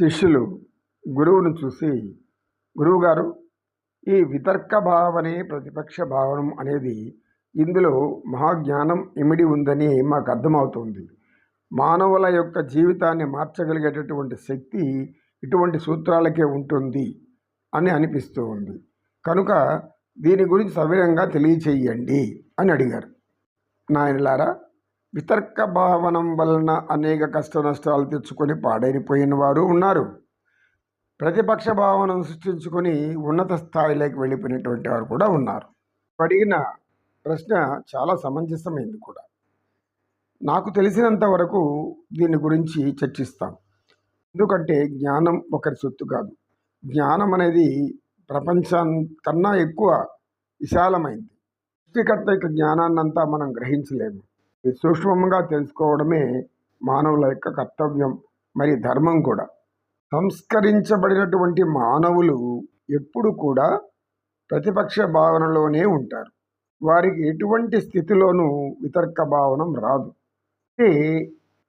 శిష్యులు గురువును చూసి గురువుగారు ఈ వితర్క భావనే ప్రతిపక్ష భావనం అనేది ఇందులో మహాజ్ఞానం ఇమిడి ఉందని మాకు అర్థమవుతుంది. మానవుల యొక్క జీవితాన్ని మార్చగలిగేటటువంటి శక్తి ఇటువంటి సూత్రాలకే ఉంటుంది అని అనిపిస్తూ ఉంది కనుక దీని గురించి సవిరంగా తెలియచేయండి అని అడిగారు. నాయనలారా వితర్క భావనం వలన అనేక కష్ట నష్టాలు తెచ్చుకొని పాడైపోయిన వారు ఉన్నారు. ప్రతిపక్ష భావనను సృష్టించుకొని ఉన్నత స్థాయిలోకి వెళ్ళిపోయినటువంటి వారు కూడా ఉన్నారు. అడిగిన ప్రశ్న చాలా సమంజసమైంది కూడా. నాకు తెలిసినంత వరకు దీని గురించి చర్చిస్తాం. ఎందుకంటే జ్ఞానం ఒకరి సొత్తు కాదు. జ్ఞానం అనేది ప్రపంచం కన్నా ఎక్కువ విశాలమైంది. సృష్టికర్త యొక్క జ్ఞానాన్నంతా మనం గ్రహించలేము. సూక్ష్మంగా తెలుసుకోవడమే మానవుల యొక్క కర్తవ్యం మరి ధర్మం కూడా. సంస్కరించబడినటువంటి మానవులు ఎప్పుడు కూడా ప్రతిపక్ష భావనలోనే ఉంటారు. వారికి ఎటువంటి స్థితిలోనూ వితర్క భావనం రాదు. అంటే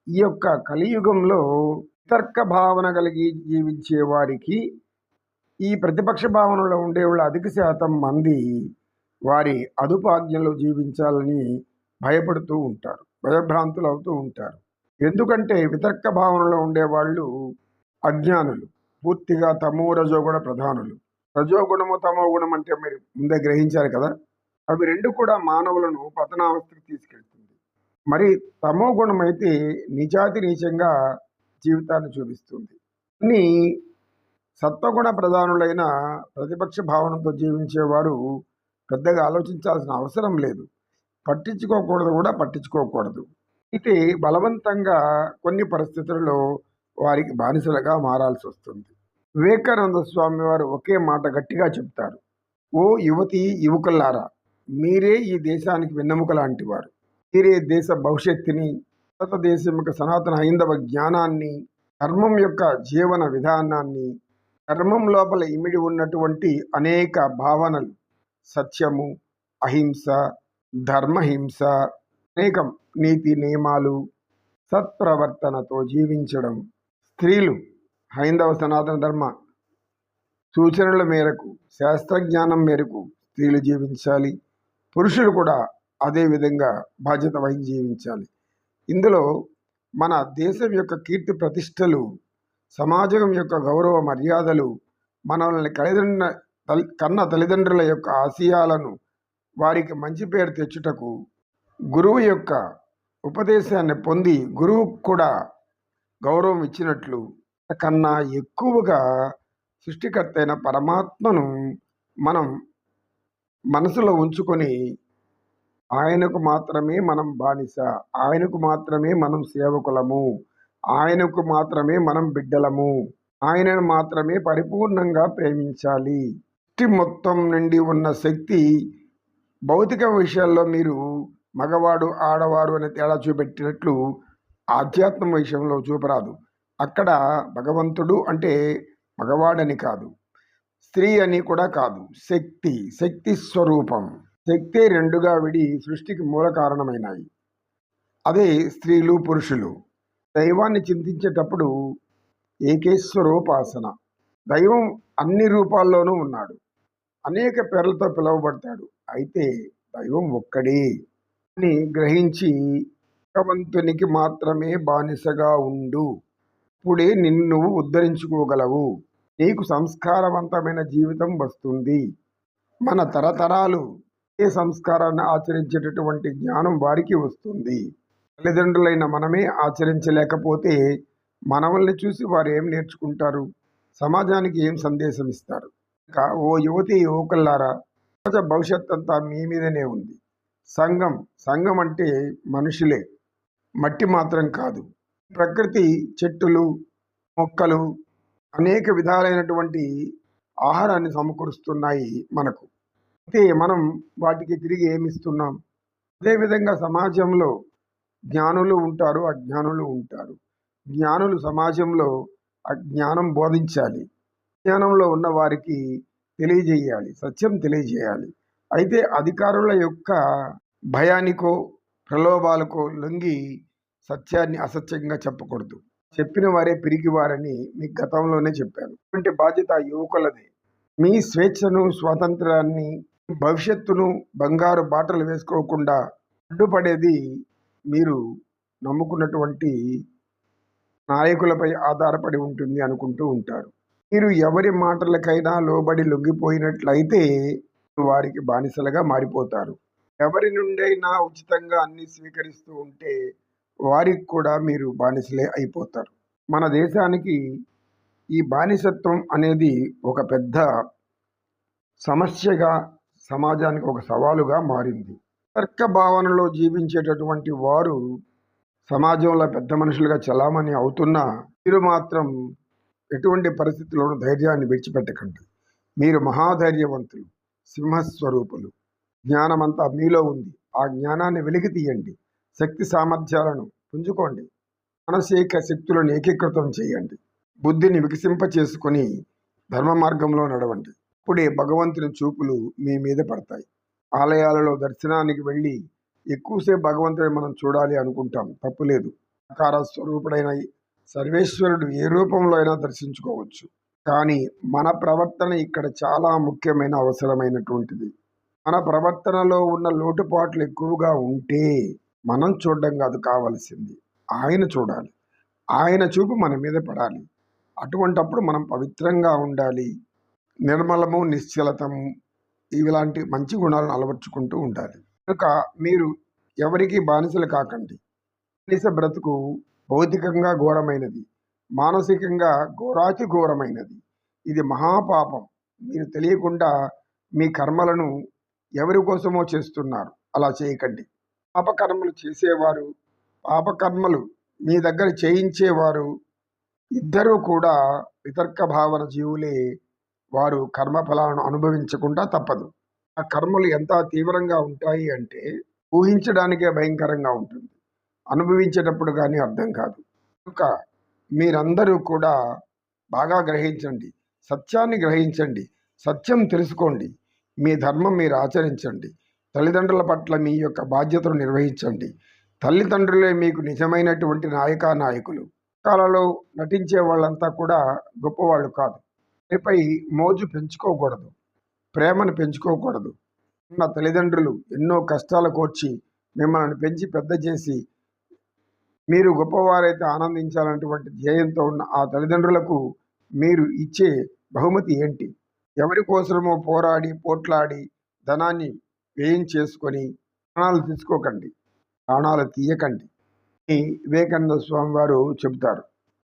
ఈ యొక్క కలియుగంలో వితర్క భావన కలిగి జీవించే వారికి ఈ ప్రతిపక్ష భావనలో ఉండే వాళ్ళ అధిక శాతం మంది వారి అదుపాజ్ఞలో జీవించాలని భయపడుతూ ఉంటారు భయభ్రాంతులు అవుతూ ఉంటారు. ఎందుకంటే వితర్క భావనలో ఉండేవాళ్ళు అజ్ఞానులు పూర్తిగా తమో రజోగుణ ప్రధానులు. రజోగుణము తమో గుణం అంటే మీరు ముందే గ్రహించారు కదా? అవి రెండు కూడా మానవులను పతనావస్థకు తీసుకెళ్తుంది. మరి తమో గుణం అయితే నిజాతి నీచంగా జీవితాన్ని చూపిస్తుంది. అన్ని సత్వగుణ ప్రధానులైన ప్రతిపక్ష భావనతో జీవించేవారు పెద్దగా ఆలోచించాల్సిన అవసరం లేదు. పట్టించుకోకూడదు కూడా పట్టించుకోకూడదు. అయితే బలవంతంగా కొన్ని పరిస్థితులలో వారికి బానిసలుగా మారాల్సి వస్తుంది. వివేకానంద స్వామి వారు ఒకే మాట గట్టిగా చెప్తారు. ఓ యువతి యువకులారా మీరే ఈ దేశానికి వెన్నెముక లాంటి వారు. మీరే దేశ భవిష్యత్తుని భారతదేశం యొక్క సనాతన హైందవ జ్ఞానాన్ని ధర్మం యొక్క జీవన విధానాన్ని ధర్మం లోపల ఇమిడి ఉన్నటువంటి అనేక భావనలు సత్యము అహింస ధర్మహింస అనేకం నీతి నియమాలు సత్ప్రవర్తనతో జీవించడం. స్త్రీలు హైందవ సనాతన ధర్మ సూచనల మేరకు శాస్త్రజ్ఞానం మేరకు స్త్రీలు జీవించాలి. పురుషులు కూడా అదే విధంగా బాధ్యత వహించి జీవించాలి. ఇందులో మన దేశం యొక్క కీర్తి ప్రతిష్టలు సమాజం యొక్క గౌరవ మర్యాదలు మనల్ని కలిదండ్ర కన్న తల్లిదండ్రుల యొక్క ఆశయాలను వారికి మంచి పేరు తెచ్చుటకు గురువు యొక్క ఉపదేశాన్ని పొంది గురువు కూడా గౌరవం ఇచ్చినట్లు కన్నా ఎక్కువగా సృష్టికర్త అయిన పరమాత్మను మనం మనసులో ఉంచుకొని ఆయనకు మాత్రమే మనం బానిస ఆయనకు మాత్రమే మనం సేవకులము ఆయనకు మాత్రమే మనం బిడ్డలము ఆయనను మాత్రమే పరిపూర్ణంగా ప్రేమించాలి. సృష్టి మొత్తం నుండి ఉన్న శక్తి భౌతిక విషయాల్లో మీరు మగవాడు ఆడవారు అనే తేడా చూపెట్టినట్లు ఆధ్యాత్మ విషయంలో చూపరాదు. అక్కడ భగవంతుడు అంటే మగవాడని కాదు. స్త్రీ అని కూడా కాదు. శక్తి శక్తి స్వరూపం. శక్తి రెండుగా విడి సృష్టికి మూల కారణమైనాయి. అదే స్త్రీలు పురుషులు. దైవాన్ని చింతించేటప్పుడు ఏకేశ్వరోపాసన. దైవం అన్ని రూపాల్లోనూ ఉన్నాడు. అనేక పేర్లతో పిలువబడతాడు. అయితే దైవం ఒక్కడే. అని గ్రహించి భగవంతునికి మాత్రమే బానిసగా ఉండు. ఇప్పుడే నిన్ను ఉద్ధరించుకోగలవు. నీకు సంస్కారవంతమైన జీవితం వస్తుంది. మన తరతరాలు ఏ సంస్కారాన్ని ఆచరించేటటువంటి జ్ఞానం వారికి వస్తుంది. తల్లిదండ్రులైన మనమే ఆచరించలేకపోతే మనవల్ని చూసి వారు ఏం నేర్చుకుంటారు? సమాజానికి ఏం సందేశం ఇస్తారు ఓ యువతి యువకులారా సమాజ భవిష్యత్ అంతా మీ మీదనే ఉంది. సంఘం సంఘం అంటే మనుషులే మట్టి మాత్రం కాదు. ప్రకృతి చెట్టులు మొక్కలు అనేక విధాలైనటువంటి ఆహారాన్ని సమకూరుస్తున్నాయి మనకు. అయితే మనం వాటికి తిరిగి ఏమిస్తున్నాం? అదేవిధంగా సమాజంలో జ్ఞానులు ఉంటారు అజ్ఞానులు ఉంటారు. జ్ఞానులు సమాజంలో అజ్ఞానం బోధించాలి. అజ్ఞానంలో ఉన్న వారికి తెలియజేయాలి సత్యం తెలియజేయాలి. అయితే అధికారుల యొక్క భయానికో ప్రలోభాలకో లొంగి సత్యాన్ని అసత్యంగా చెప్పకూడదు. చెప్పిన వారే పిరిగివారని మీకు గతంలోనే చెప్పాను. ఇటువంటి బాధ్యత యువకులదే. మీ స్వేచ్ఛను స్వాతంత్రాన్ని భవిష్యత్తును బంగారు బాటలు వేసుకోకుండా అడ్డుపడేది మీరు నమ్ముకున్నటువంటి నాయకులపై ఆధారపడి ఉంటుంది అనుకుంటూ ఉంటారు. మీరు ఎవరి మాటలకైనా లోబడి లొంగిపోయినట్లయితే వారికి బానిసలుగా మారిపోతారు. ఎవరి నుండైనా ఉచితంగా అన్ని స్వీకరిస్తూ ఉంటే వారికి కూడా మీరు బానిసలే అయిపోతారు. మన దేశానికి ఈ బానిసత్వం అనేది ఒక పెద్ద సమస్యగా సమాజానికి ఒక సవాలుగా మారింది. తర్క భావనలో జీవించేటటువంటి వారు సమాజంలో పెద్ద మనుషులుగా చలామణి అవుతున్నా మీరు మాత్రం ఎటువంటి పరిస్థితుల్లోనూ ధైర్యాన్ని విడిచిపెట్టకండి. మీరు మహాధైర్యవంతులు సింహస్వరూపులు. జ్ఞానమంతా మీలో ఉంది. ఆ జ్ఞానాన్ని వెలికి తీయండి. శక్తి సామర్థ్యాలను పుంజుకోండి. మానసిక శక్తులను ఏకీకృతం చేయండి. బుద్ధిని వికసింప చేసుకొని ధర్మ మార్గంలో నడవండి. అప్పుడే భగవంతుని చూపులు మీ మీద పడతాయి. ఆలయాలలో దర్శనానికి వెళ్ళి ఎక్కువసేపు భగవంతుని మనం చూడాలి అనుకుంటాం. తప్పులేదు ఆకార స్వరూపుడైన సర్వేశ్వరుడు ఏ రూపంలో అయినా దర్శించుకోవచ్చు. కానీ మన ప్రవర్తన ఇక్కడ చాలా ముఖ్యమైన అవసరమైనటువంటిది. మన ప్రవర్తనలో ఉన్న లోటుపాట్లు ఎక్కువగా ఉంటే మనం చూడడం కాదు కావలసింది. ఆయన చూడాలి. ఆయన చూపు మన మీద పడాలి. అటువంటప్పుడు మనం పవిత్రంగా ఉండాలి. నిర్మలము నిశ్చలతము ఇలాంటి మంచి గుణాలను అలవర్చుకుంటూ ఉండాలి. కనుక మీరు ఎవరికి బానిసలు కాకండి. బానిస బ్రతుకు భౌతికంగా ఘోరమైనది మానసికంగా ఘోరాతి ఘోరమైనది. ఇది మహాపాపం. మీరు తెలియకుండా మీ కర్మలను ఎవరి కోసమో చేస్తున్నారు. అలా చేయకండి. పాపకర్మలు చేసేవారు పాపకర్మలు మీ దగ్గర చేయించేవారు ఇద్దరూ కూడా వితర్క భావన జీవులే. వారు కర్మఫలాలను అనుభవించకుండా తప్పదు. ఆ కర్మలు ఎంత తీవ్రంగా ఉంటాయి అంటే ఊహించడానికే భయంకరంగా ఉంటుంది. అనుభవించేటప్పుడు కానీ అర్థం కాదు. కనుక మీరందరూ కూడా బాగా గ్రహించండి. సత్యాన్ని గ్రహించండి. సత్యం తెలుసుకోండి. మీ ధర్మం మీరు ఆచరించండి. తల్లిదండ్రుల పట్ల మీ యొక్క బాధ్యతను నిర్వహించండి. తల్లిదండ్రులే మీకు నిజమైనటువంటి నాయకా నాయకులు. కాలలో నటించే వాళ్ళంతా కూడా గొప్పవాళ్ళు కాదు. వారిపై మోజు పెంచుకోకూడదు. ప్రేమను పెంచుకోకూడదు. ఉన్న తల్లిదండ్రులు ఎన్నో కష్టాలు కోర్చి మిమ్మల్ని పెంచి పెద్ద చేసి మీరు గొప్పవారైతే ఆనందించాలన్నటువంటి ధ్యేయంతో ఉన్న ఆ తల్లిదండ్రులకు మీరు ఇచ్చే బహుమతి ఏంటి? ఎవరి కోసమో పోరాడి పోట్లాడి ధనాన్ని వ్యయం చేసుకొని ప్రాణాలు తీసుకోకండి. ప్రాణాలు తీయకండి. అని వివేకానంద స్వామి వారు చెబుతారు.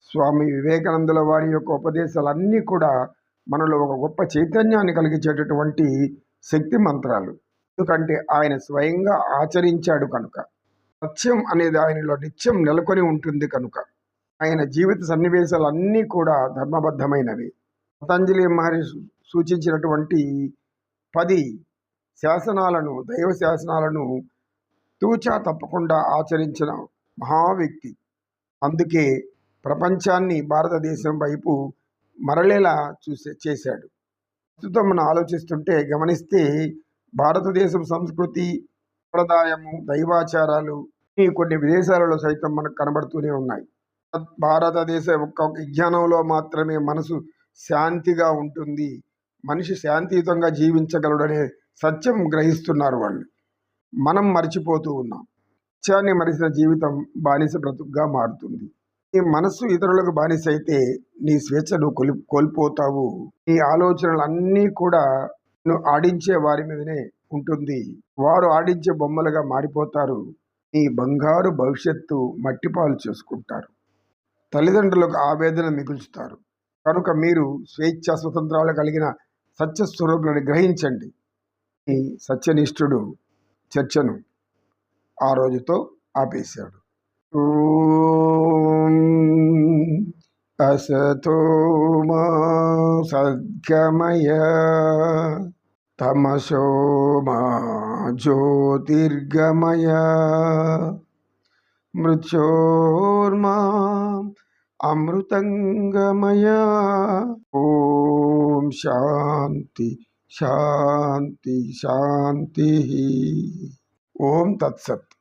స్వామి వివేకానందుల వారి యొక్క ఉపదేశాలన్నీ కూడా మనలో ఒక గొప్ప చైతన్యాన్ని కలిగించేటటువంటి శక్తి మంత్రాలు. ఎందుకంటే ఆయన స్వయంగా ఆచరించాడు కనుక. సత్యం అనేది ఆయనలో నిత్యం నెలకొని ఉంటుంది కనుక ఆయన జీవిత సన్నివేశాలన్నీ కూడా ధర్మబద్ధమైనవి. పతంజలి మహర్షి సూచించినటువంటి పది శాసనాలను దైవ శాసనాలను తూచా తప్పకుండా ఆచరించిన మహా వ్యక్తి అందుకే ప్రపంచాన్ని భారతదేశం వైపు మరలేలా చూసే చేశాడు. ప్రస్తుతం మనం ఆలోచిస్తుంటే గమనిస్తే భారతదేశం సంస్కృతి సంప్రదాయము దైవాచారాలు కొన్ని విదేశాలలో సైతం మనకు కనబడుతూనే ఉన్నాయి. భారతదేశ ఒక్క విజ్ఞానంలో మాత్రమే మనసు శాంతిగా ఉంటుంది. మనిషి శాంతియుతంగా జీవించగలడనే సత్యం గ్రహిస్తున్నారు వాళ్ళు. మనం మర్చిపోతూ ఉన్నాం. సత్యాన్ని మరిచిన జీవితం బానిస బ్రతుకుగా మారుతుంది. నీ మనస్సు ఇతరులకు బానిస అయితే నీ స్వేచ్ఛ నువ్వు కోల్పోతావు. నీ ఆలోచనలు అన్నీ కూడా నువ్వు ఆడించే వారి మీదనే ఉంటుంది. వారు ఆడించే బొమ్మలుగా మారిపోతారు. నీ బంగారు భవిష్యత్తు మట్టిపాలు చేసుకుంటారు. తల్లిదండ్రులకు ఆవేదన మిగుల్చుతారు. కనుక మీరు స్వేచ్ఛ స్వతంత్రాలు కలిగిన సత్యస్వరూపులను గ్రహించండి. ఈ సత్యనిష్ఠుడు చర్చను ఆ రోజుతో ఆపేశాడు. ఓం అసతో మా తమసో మా జ్యోతిర్గమయ మృత్యోర్మా అమృతంగమయ. ఓం శాంతి శాంతి శాంతి. ఓం తత్సత్.